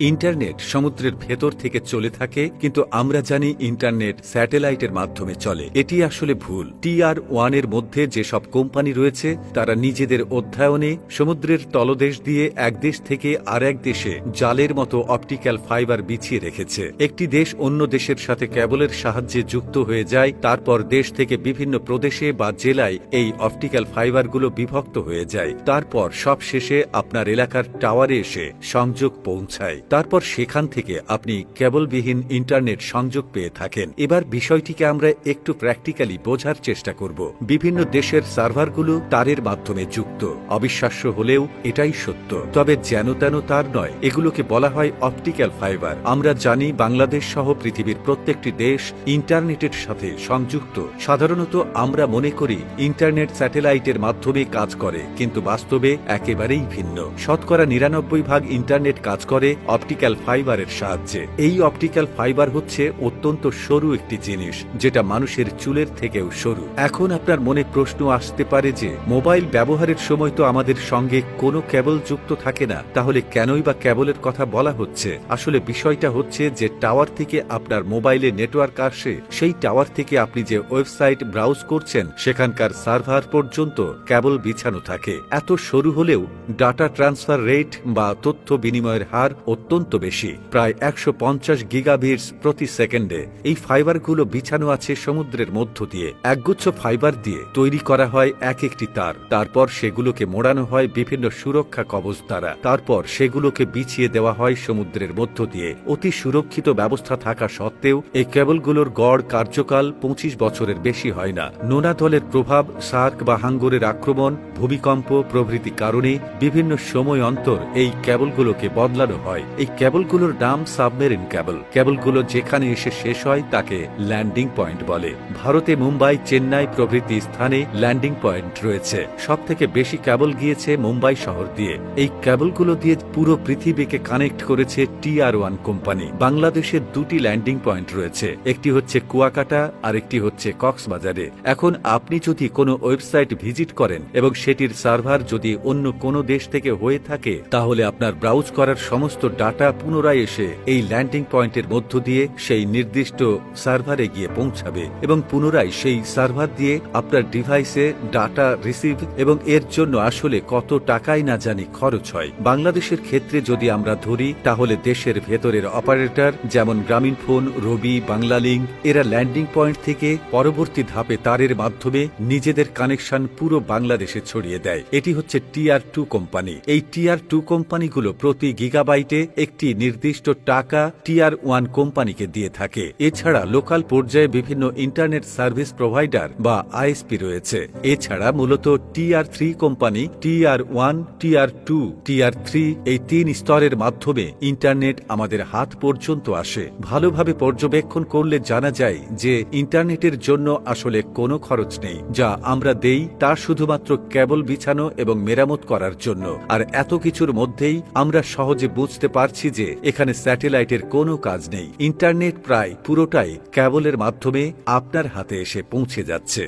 Internet সমুদ্রের ভেতর থেকে চলে থাকে, কিন্তু আমরা জানি ইন্টারনেট স্যাটেলাইটের মাধ্যমে চলে। এটি আসলে ভুল। টিআর ওয়ানের মধ্যে যেসব কোম্পানি রয়েছে, তারা নিজেদের অধ্যয়নে সমুদ্রের তলদেশ দিয়ে এক দেশ থেকে আর এক দেশে জালের মতো অপটিক্যাল ফাইবার বিছিয়ে রেখেছে। একটি দেশ অন্য দেশের সাথে কেবলের সাহায্যে যুক্ত হয়ে যায়, তারপর দেশ থেকে বিভিন্ন প্রদেশে বা জেলায় এই অপটিক্যাল ফাইবারগুলো বিভক্ত হয়ে যায়। তারপর সব শেষে আপনার এলাকার টাওয়ারে এসে সংযোগ পৌঁছায়। তারপর সেখান থেকে আপনি কেবলবিহীন ইন্টারনেট সংযোগ পেয়ে থাকেন। এবার বিষয়টিকে আমরা একটু প্র্যাকটিক্যালি বোঝার চেষ্টা করব। বিভিন্ন দেশের সার্ভারগুলো তারের মাধ্যমে যুক্ত। অবিশ্বাস্য হলেও এটাই সত্য। তবে যেন তেন তার নয়, এগুলোকে বলা হয় অপটিক্যাল ফাইবার আমরা জানি বাংলাদেশ সহ পৃথিবীর প্রত্যেকটি দেশ ইন্টারনেটের সাথে সংযুক্ত। সাধারণত আমরা মনে করি ইন্টারনেট স্যাটেলাইটের মাধ্যমে কাজ করে, কিন্তু বাস্তবে একেবারেই ভিন্ন। শতকরা নিরানব্বই ভাগ ইন্টারনেট কাজ করে অপটিক্যাল ফাইবারের সাহায্যে। এই অপটিক্যাল ফাইবার হচ্ছে অত্যন্ত সরু একটি জিনিস, যেটা মানুষের চুলের থেকেও সরু। এখন আপনার মনে প্রশ্ন আসতে পারে যে, মোবাইল ব্যবহারের সময় তো আমাদের সঙ্গে কোনো কেবল যুক্ত থাকে না, তাহলে কেনই বা কেবলের কথা বলা হচ্ছে? আসলে বিষয়টা হচ্ছে যে, টাওয়ার থেকে আপনার মোবাইলে নেটওয়ার্ক আসে, সেই টাওয়ার থেকে আপনি যে ওয়েবসাইট ব্রাউজ করছেন, সেখানকার সার্ভার পর্যন্ত কেবল বিছানো থাকে। এত সরু হলেও ডাটা ট্রান্সফার রেট বা তথ্য বিনিময়ের হার অত্যন্ত বেশি। প্রায় একশো পঞ্চাশ গিগাবিটস প্রতি সেকেন্ডে এই ফাইবারগুলো বিছানো আছে সমুদ্রের মধ্য দিয়ে। একগুচ্ছ ফাইবার দিয়ে তৈরি করা হয় এক একটি তার। তারপর সেগুলোকে মোড়ানো হয় বিভিন্ন সুরক্ষা কবচ দ্বারা। তারপর সেগুলোকে বিছিয়ে দেওয়া হয় সমুদ্রের মধ্য দিয়ে। অতি সুরক্ষিত ব্যবস্থা থাকা সত্ত্বেও এই কেবলগুলোর গড় কার্যকাল পঁচিশ বছরের বেশি হয় না। নোনা দলের প্রভাব, সার্ক বা হাঙ্গরের আক্রমণ, ভূমিকম্প প্রভৃতি কারণে বিভিন্ন সময় অন্তর এই কেবলগুলোকে বদলানো হয়। এই কেবলগুলোর নাম সাবমেরিন ক্যাবল ক্যাবলগুলো যেখানে এসে শেষ হয়, তাকে ল্যান্ডিং পয়েন্ট বলে। ভারতে মুম্বাই, চেন্নাই প্রভৃতি স্থানে ল্যান্ডিং পয়েন্ট রয়েছে। সব থেকে বেশি ক্যাবল গিয়েছে মুম্বাই শহর দিয়ে। এই ক্যাবলগুলো দিয়ে পুরো পৃথিবীকে কানেক্ট করেছে টি আর ওয়ান কোম্পানি। বাংলাদেশের দুটি ল্যান্ডিং পয়েন্ট রয়েছে। একটি হচ্ছে কুয়াকাটা আর একটি হচ্ছে কক্সবাজারে। এখন আপনি যদি কোনো ওয়েবসাইট ভিজিট করেন এবং সেটির সার্ভার যদি অন্য কোনো দেশ থেকে হয়ে থাকে, তাহলে আপনার ব্রাউজ করার সমস্ত ডাটা পুনরায় এসে এই ল্যান্ডিং পয়েন্টের মধ্য দিয়ে সেই নির্দিষ্ট সার্ভারে গিয়ে পৌঁছাবে এবং পুনরায় সেই সার্ভার দিয়ে আপনার ডিভাইসে ডাটা রিসিভ এবং এর জন্য আসলে কত টাকাই না জানি খরচ হয়। বাংলাদেশের ক্ষেত্রে যদি আমরা ধরি, তাহলে দেশের ভেতরের অপারেটর যেমন গ্রামীণ ফোন, রবি, বাংলালিংক, এরা ল্যান্ডিং পয়েন্ট থেকে পরবর্তী ধাপে তারের মাধ্যমে নিজেদের কানেকশন পুরো বাংলাদেশে ছড়িয়ে দেয়। এটি হচ্ছে টিআর টু কোম্পানি। এই টিআর টু কোম্পানিগুলো প্রতি গিগাবাইটে একটি নির্দিষ্ট টাকা টিআর ওয়ান কোম্পানিকে দিয়ে থাকে। এছাড়া লোকাল পর্যায়ে বিভিন্ন ইন্টারনেট সার্ভিস প্রোভাইডার বা আইএসপি রয়েছে। এছাড়া মূলত TR three company TR one TR two TR three এই তিন স্তরের মাধ্যমে ইন্টারনেট আমাদের হাত পর্যন্ত আসে। ভালোভাবে পর্যবেক্ষণ করলে জানা যায় যে ইন্টারনেটের জন্য আসলে কোনো খরচ নেই। যা আমরা দেই তা শুধুমাত্র কেবল বিছানো এবং মেরামত করার জন্য। আর এত কিছুর মধ্যেই আমরা সহজে বুঝতে পারছি যে এখানে স্যাটেলাইটের কোনো কাজ নেই। ইন্টারনেট প্রায় পুরোটাই ক্যাবলের মাধ্যমে আপনার হাতে এসে পৌঁছে যাচ্ছে।